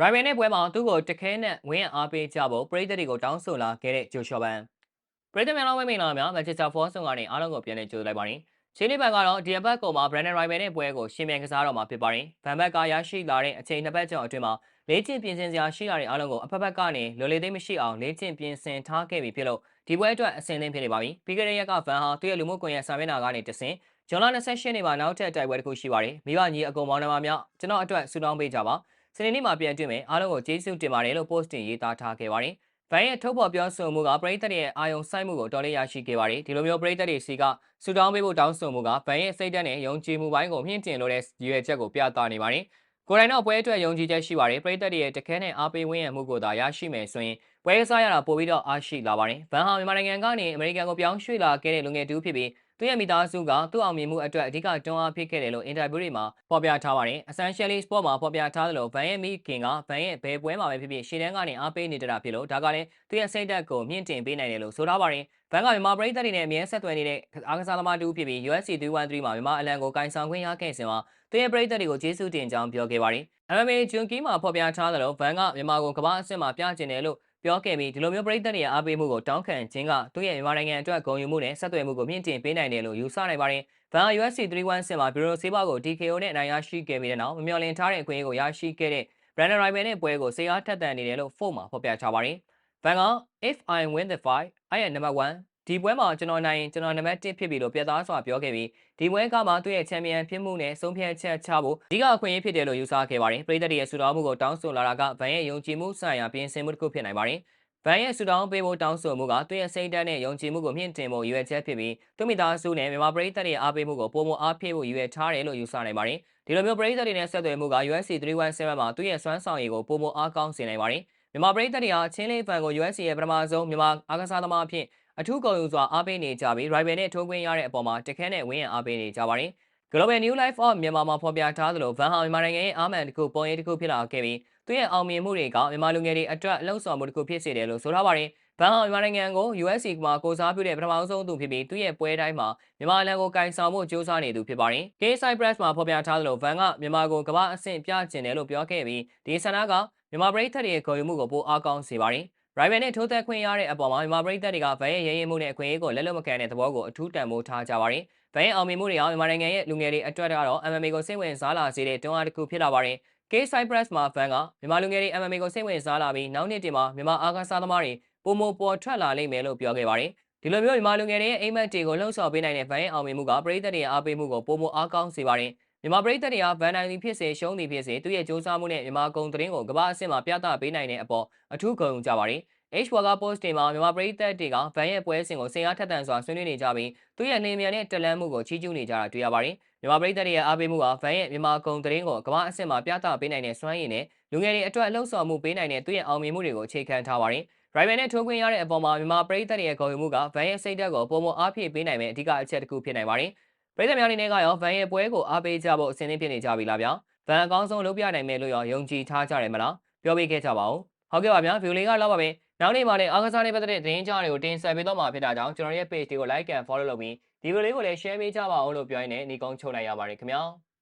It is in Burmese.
ရိုင်ဘယ်နဲ့ပွဲမှာသူ့ကိုတခဲနဲ့ဝင်းရအားပေးကြဖို့ပရိသတ်တွေကိုတောင်းဆိုလာခဲ့တဲ့ဂျိုရှော့ဘန်ပရိသတ်များလုံးဝမင်္ဂလာများမန်ချက်စတာဖော့ဆုံကနေအားလုံးကိုပြန်လည်ကြိုဆိုလိုက်ပါတယ်ရှင်းနေဘက်ကတော့ဒီအပတ်ကောင်မှာ Brandon Rival နဲ့ပွဲကိုရှင်မြန်ကစားတော့မှာဖြစ်ပါတယ်။ဗန်ဘက်ကရရှိလာတဲ့အချိန်နှစ်ပတ်ကျော်အတွင်းမှာလေ့ကျင့်ပြင်ဆင်စရာရှိတာတွေအားလုံးကိုအဖက်ဖက်ကနေလွယ်လေသိမ်းမရှိအောင်လေ့ကျင့်ပြင်ဆင်ထားခဲ့ပြီဖြစ်လို့ဒီပွဲအတွက်အဆင်သင့်ဖြစ်နေပါပြီ။ပြီးခဲ့တဲ့ရက်ကဗန်ဟာသူ့ရဲ့လူမှုကွန်ရက်စာမျက်နှာကနေတဆင်ဂျွန်လ28ရက်နေ့မှာနောက်ထပ်တိုက်ပွဲတစ်ခုရှိပါတယ်။မိဘညီအကုန်မောင်နှမများကျွန်တော်အတွက်ဆုတောင်းပေးကြပါ။ စနေနေ့မှာပြန်တွေ့မယ်အားလုံးကိုကျေးဇူးတင်ပါတယ်လို့ post တင်ရေးသားထားခဲ့ပါတယ်။ဗန်ရဲ့ထုတ်ဖော်ပြောဆိုမှုကပရိသတ်ရဲ့အာယုံစိုက်မှုကိုတော်လေးရရှိခဲ့ပါတယ်။ဒီလိုမျိုးပရိသတ်တွေစီကဆူတောင်းပေးဖို့တောင်းဆိုမှုကဗန်ရဲ့စိတ်ဓာတ်နဲ့ယုံကြည်မှုပိုင်းကိုမြင့်တင်လို့တဲ့ရည်ရွယ်ချက်ကိုပြသနေပါတယ်။ကိုယ်တိုင်တော့ပွဲအတွက်ယုံကြည်ချက်ရှိပါတယ်။ပရိသတ်တွေရဲ့တခဲနဲ့အားပေးဝင်းရမှုကိုသာရရှိမယ်ဆိုရင်ပွဲစားရတာပိုပြီးတော့အားရှိလာပါတယ်။ဗန်ဟာမြန်မာနိုင်ငံကနေအမေရိကန်ကိုပြောင်းရွှေ့လာခဲ့တဲ့လူငယ်တူဖြစ်ပြီး သူ့ရဲ့မိသားစုကသူ့အောင်မြင်မှုအတွက်အဓိကတွန်းအားဖြစ်ခဲ့တယ်လို့အင်တာဗျူးတွေမှာဖော်ပြထားပါတယ်။ Essentially Sport မှာဖော်ပြထားသလိုဗန်ရဲ့မိခင်ကဗန်ရဲ့ဘယ်ပွဲမှာပဲဖြစ်ဖြစ်ရှေ့တန်းကနေအားပေးနေတာဖြစ်လို့ဒါကလည်းသူ့ရဲ့စိတ်ဓာတ်ကိုမြင့်တင်ပေးနိုင်တယ်လို့ဆိုထားပါတယ်။ဗန်ကမြန်မာပြည်သက်တွေနဲ့အမြဲဆက်သွယ်နေတဲ့အားကစားသမားတူဖြစ်ပြီး UFC 313မှာမြန်မာအလံကိုကင်ဆောင်ခွင့်ရခဲ့စဉ်မှာသူရဲ့ပြည်သက်တွေကိုကျေးဇူးတင်ကြောင်းပြောခဲ့ပါတယ်။ MMA ဂျွန်ကီမှာဖော်ပြထားသလိုဗန်ကမြန်မာကိုကမ္ဘာအဆင့်မှာပြကျင်တယ်လို့ ပြောခဲ့ပြီးဒီလိုမျိုးပြည်သက်တွေရဲ့အားပေးမှုကိုတောင်းခံခြင်းကသူ့ရဲ့မြန်မာနိုင်ငံအတွက်ဂုဏ်ယူမှုနဲ့ဆက်သွယ်မှုကိုမြင့်တင်ပေးနိုင်တယ်လို့ယူဆနိုင်ပါတယ်။ဗန် UFC 316မှာဘီရိုဆေးဘာကို TKO နဲ့အနိုင်ရရှိခဲ့ပြီးတဲ့နောက်မမျှော်လင့်ထားတဲ့အခွင့်အရေးကိုရရှိခဲ့တဲ့ Brandon Rival နဲ့ပွဲကိုဆေးအားထက်သန်နေတယ်လို့ Ford မှာဖော်ပြထားပါတယ်။ဗန်က If I win the fight I am number 1 ဒီပွဲမှာကျွန်တော်နိုင်ရင်ကျွန်တော်နံပါတ်1ဖြစ်ပြီလို့ပြသစွာပြောခဲ့ပြီးဒီပွဲကမှသူ့ရဲ့ချန်ပီယံဖြစ်မှုနဲ့ဆုံးဖြတ်ချက်ချဖို့အဓိကအခွင့်အရေးဖြစ်တယ်လို့ယူဆခဲ့ပါတယ်။ပြည်သက်တွေရဲ့ဆူတောင်းမှုကိုတောင်းဆိုလာတာကဗန်ရဲ့ယုံကြည်မှုဆိုင်ရာပြင်ဆင်မှုတစ်ခုဖြစ်နိုင်ပါတယ်။ဗန်ရဲ့ဆူတောင်းပေးဖို့တောင်းဆိုမှုကသူ့ရဲ့စိတ်ဓာတ်နဲ့ယုံကြည်မှုကိုမြင့်တင်ဖို့ရည်ရွယ်ချက်ဖြစ်ပြီးသူမိသားစုနဲ့မြန်မာပြည်သက်တွေအားပေးမှုကိုပုံမအားဖြည့်ဖို့ရည်ရွယ်ထားတယ်လို့ယူဆနိုင်ပါတယ်။ဒီလိုမျိုးပြည်သက်တွေနဲ့ဆက်သွယ်မှုက UFC 317မှာသူ့ရဲ့စွမ်းဆောင်ရည်ကိုပုံမအားကောင်းစေနိုင်ပါတယ်။မြန်မာပြည်သက်တွေဟာချင်းလေးဖန်ကို UFC ရဲ့ပထမဆုံးမြန်မာအားကစားသမားအဖြစ် အထူးကုန်ယူစွာအားပေးနေကြပြီး rival နဲ့ထိုးခွင့်ရတဲ့အပေါ်မှာတခဲနဲ့ဝင်းရအားပေးနေကြပါတယ်။ Global New Life of မြန်မာမှာဖော်ပြထားသလိုဗန်ဟာမြန်မာနိုင်ငံရဲ့အာမန်တစ်ခုပုံရိပ်တစ်ခုဖြစ်လာခဲ့ပြီးသူရဲ့အောင်မြင်မှုတွေကမြန်မာလူငယ်တွေအတွက်လှုပ်ဆောင်မှုတစ်ခုဖြစ်စေတယ်လို့ဆိုထားပါတယ်။ဗန်ဟာမြန်မာနိုင်ငံကို USC မှာကိုစားပြုတဲ့ပထမဆုံးသူဖြစ်ပြီးသူရဲ့ပွဲတိုင်းမှာမြန်မာလန်ကိုကင်ဆောင်ဖို့ကြိုးစားနေသူဖြစ်ပါတယ်။ K Cypress မှာဖော်ပြထားသလိုဗန်ကမြန်မာကိုကမ္ဘာအဆင့်ပြကျင်တယ်လို့ပြောခဲ့ပြီးဒီဆန္ဒကမြန်မာပြည်သက်ရဲ့ဂုဏ်ယူမှုကိုပိုအားကောင်းစေပါတယ်။ rival နဲ့ထိုးသက်ခွင့်ရတဲ့အပေါ်မှာမြန်မာပြည်သက်တွေကဗန်ရဲ့ရဲရင်မှုနဲ့အခွင့်အရေးကိုလက်လွတ်မခံတဲ့သဘောကိုအထူးတန်ဖိုးထားကြပါတယ်။ဗန်ရဲ့အောင်မြင်မှုတွေဟာမြန်မာနိုင်ငံရဲ့လူငယ်တွေအတွက်ကတော့ MMA ကိုစိတ်ဝင်စားလာစေတဲ့တွန်းအားတစ်ခုဖြစ်လာပါတယ်။ K Cypress မှာဗန်ကမြန်မာလူငယ်တွေ MMA ကိုစိတ်ဝင်စားလာပြီးနောက်နှစ်တင်မှာမြန်မာအားကစားသမားတွေပုံမပေါ်ထွက်လာလိမ့်မယ်လို့ပြောခဲ့ပါတယ်။ဒီလိုမျိုးမြန်မာလူငယ်တွေရဲ့အိမ်မက်တွေကိုလှုံ့ဆော်ပေးနိုင်တဲ့ဗန်ရဲ့အောင်မြင်မှုကပြည်သက်တွေရဲ့အားပေးမှုကိုပုံမအားကောင်းစေပါတယ်။ မြန်မာပြည်သက်တွေဟာဗန်နိုင်သည်ဖြစ်စေရှုံးသည်ဖြစ်စေသူရဲ့စူးစမ်းမှုနဲ့မြန်မာကုန်သတင်းကိုကမ္ဘာအဆင့်မှာပြသပေးနိုင်တဲ့အပေါ်အထူးဂုဏ်ယူကြပါတယ်။ H Wagga Post တင်မှာမြန်မာပြည်သက်တွေကဗန်ရဲ့ပွဲစဉ်ကိုစင်အားထက်သန်စွာဆွေးနွေးနေကြပြီးသူရဲ့နေမြန်တဲ့တက်လန်းမှုကိုချီးကျူးနေကြတာတွေ့ရပါတယ်။မြန်မာပြည်သက်တွေရဲ့အားပေးမှုကဗန်ရဲ့မြန်မာကုန်သတင်းကိုကမ္ဘာအဆင့်မှာပြသပေးနိုင်တဲ့စွမ်းရည်နဲ့လူငယ်တွေအတွက်လှုံ့ဆော်မှုပေးနိုင်တဲ့သူရဲ့အောင်မြင်မှုတွေကိုအခြေခံထားပါတယ်။ Rival နဲ့ထိုးခွင့်ရတဲ့အပေါ်မှာမြန်မာပြည်သက်တွေရဲ့ဂုဏ်ယူမှုကဗန်ရဲ့စိတ်ဓာတ်ကိုပုံမအားဖြည့်ပေးနိုင်မဲ့အဓိကအချက်တစ်ခုဖြစ်နိုင်ပါတယ်။ ပြည်သက်များအနေနဲ့ကရောဗန်ရဲ့ပွဲကိုအားပေးကြဖို့အစဉ်သင့်ဖြစ်နေကြပြီလားဗျာ။ဗန်အကောင်းဆုံးလုပ်ပြနိုင်မယ်လို့ရောယုံကြည်ထားကြတယ်မလား။ပြောပေးခဲ့ကြပါဦး။ဟုတ်ကဲ့ပါဗျာဗီဒီယိုလေးကတော့ပါပဲ။နောက်နေ့မှာလည်းအားကစားနဲ့ပတ်သက်တဲ့သတင်းကြားတွေကိုတင်ဆက်ပေးတော့မှာဖြစ်တာကြောင့်ကျွန်တော်ရဲ့ page တွေကို like and follow လုပ်ပြီးဒီဗီဒီယိုလေးကိုလည်း share ပေးကြပါဦးလို့ပြောရင်းနဲ့ညီကုန်းချုပ်လိုက်ရပါတယ်ခင်ဗျာ။